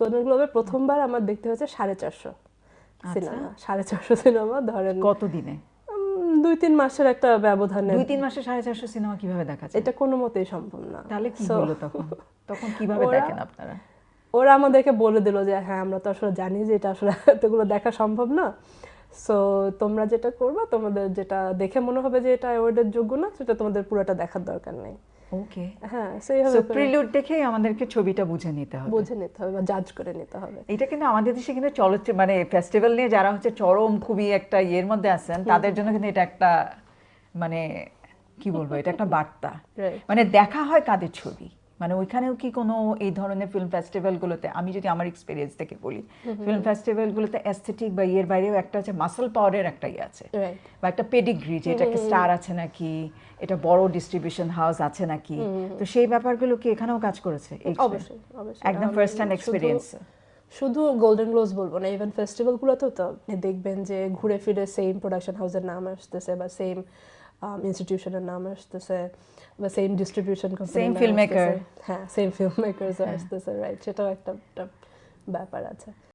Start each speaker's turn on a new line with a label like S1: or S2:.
S1: Golden গ্লোবে প্রথমবার আমার দেখতে হয়েছে সাড়ে চারশো সিনেমা। সাড়ে চারশো সিনেমা ধরেন
S2: কত দিনে
S1: দুই তিন মাসের একটা ব্যবধানে।
S2: দুই তিন মাসে সাড়ে চারশো সিনেমা কীভাবে দেখা যায়?
S1: এটা কোনো মতেই সম্ভব না।
S2: তাহলে কি হলো তখন? তখন কীভাবে
S1: ওরা-
S2: দেখেন আপনারা?
S1: ওরা আমাদেরকে বলে দিল যে হ্যাঁ আমরা তো আসলে জানি যে এটা আসলে এতগুলো দেখা সম্ভব না। সো তোমরা যেটা করবা তোমাদের যেটা দেখে মনে হবে যে এটা অ্যাওয়ার্ডের যোগ্য না সেটা তোমাদের পুরোটা দেখার দরকার নেই।
S2: ওকে
S1: হ্যাঁ
S2: সো
S1: সেইভাবে
S2: প্রিলুড দেখেই আমাদেরকে ছবিটা বুঝে নিতে হবে।
S1: বুঝে নিতে হবে বা জাজ করে নিতে হবে।
S2: এটা কিন্তু আমাদের দেশে কিন্তু চলচ্চিত্র মানে ফেস্টিভ্যাল নিয়ে যারা হচ্ছে চরম খুবই একটা ইয়ের মধ্যে আছেন তাদের জন্য কিন্তু এটা একটা মানে কি বলব এটা একটা বার্তা। মানে দেখা হয় কাদের ছবি? মানে ওইখানেও কি কোনো এই ধরনের ফিল্ম ফেস্টিভ্যালগুলোতে আমি যদি আমার এক্সপিরিয়েন্স থেকে বলি ফিল্ম ফেস্টিভ্যালগুলোতে অ্যাস্থেটিক বা ইয়ের বাইরেও একটা হচ্ছে মাসল পাওয়ারের একটা ইয়ে আছে। বা একটা পেডিগ্রি যে এটা স্টার আছে নাকি এটা বড় ডিস্ট্রিবিউশন হাউস আছে নাকি। তো সেই ব্যাপারগুলো কি এখানেও কাজ করেছে? এই
S1: অবশ্যই
S2: একদম ফার্স্ট হ্যান্ড এক্সপিরিয়েন্স
S1: শুধু গোল্ডেন গ্লোভস বলব না ইভেন ফেস্টিভ্যালগুলোতেও তো দেখবেন যে ঘুরে ফিরে সেম প্রোডাকশন হাউসের নাম আসতেছে বা সেম ইনস্টিটিউশনের নাম আসতেছে বা সেম ডিস্ট্রিবিউশন
S2: Same filmmaker.
S1: হ্যাঁ সেম ফিল্ম মেকার্স আসতেছে রাইট সেটাও একটা ব্যাপার আছে।